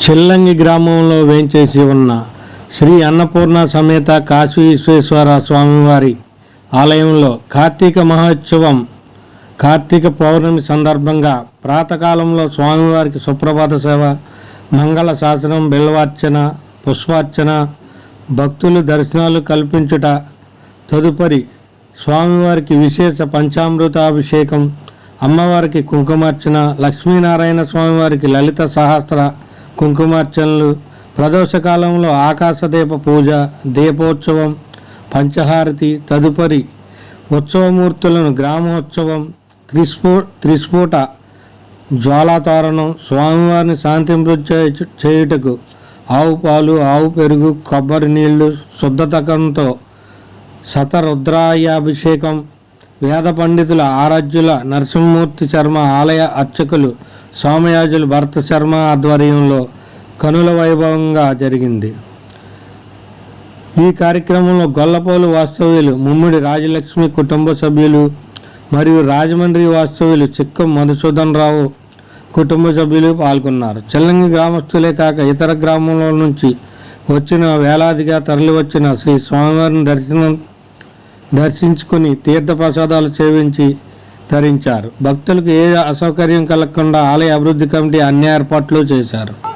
చిల్లంగి గ్రామంలో వేంచేసి ఉన్న శ్రీ అన్నపూర్ణ సమేత కాశీ విశ్వేశ్వర స్వామివారి ఆలయంలో కార్తీక మహోత్సవం కార్తీక పౌర్ణమి సందర్భంగా ప్రాతకాలంలో స్వామివారికి సుప్రభాత సేవ మంగళ శాసనం బిల్వార్చన పుష్పార్చన భక్తులు దర్శనాలు కల్పించుట తదుపరి స్వామివారికి విశేష పంచామృతాభిషేకం అమ్మవారికి కుంకుమార్చన లక్ష్మీనారాయణ స్వామివారికి లలిత సహస్ర కుంకుమార్చనలు ప్రదోషకాలంలో ఆకాశదీప పూజ దీపోత్సవం పంచహారతి తదుపరి ఉత్సవమూర్తులను గ్రామోత్సవం త్రిస్ఫో త్రిస్ఫోట జ్వాలాతారణం స్వామివారిని శాంతింపృతి చేయ- చేయుటకు ఆవు పాలు ఆవు పెరుగు కొబ్బరి నీళ్ళు శుద్ధతకంతో శతరుద్రాయాభిషేకం వేద పండితుల ఆరాధ్యుల నరసింహమూర్తి శర్మ ఆలయ అర్చకులు సోమయాజులు భరత శర్మ ఆధ్వర్యంలో కనుల వైభవంగా జరిగింది. ఈ కార్యక్రమంలో గొల్లపోలు వాస్తవ్యులు ముమ్మిడి రాజలక్ష్మి కుటుంబ సభ్యులు మరియు రాజమండ్రి వాస్తవ్యులు చిక్కం మధుసూదన్ రావు కుటుంబ సభ్యులు పాల్గొన్నారు. చెల్లంగి గ్రామస్తులే కాక ఇతర గ్రామంలో నుంచి వచ్చిన వేలాదిగా తరలివచ్చిన శ్రీ స్వామివారిని దర్శనం దర్శించుకుని తీర్థ ప్రసాదాలు సేవించి ధరించారు. భక్తులకు ఏ అసౌకర్యం కలగకుండా ఆలయ అభివృద్ధి కమిటీ అన్ని ఏర్పాట్లు చేశారు.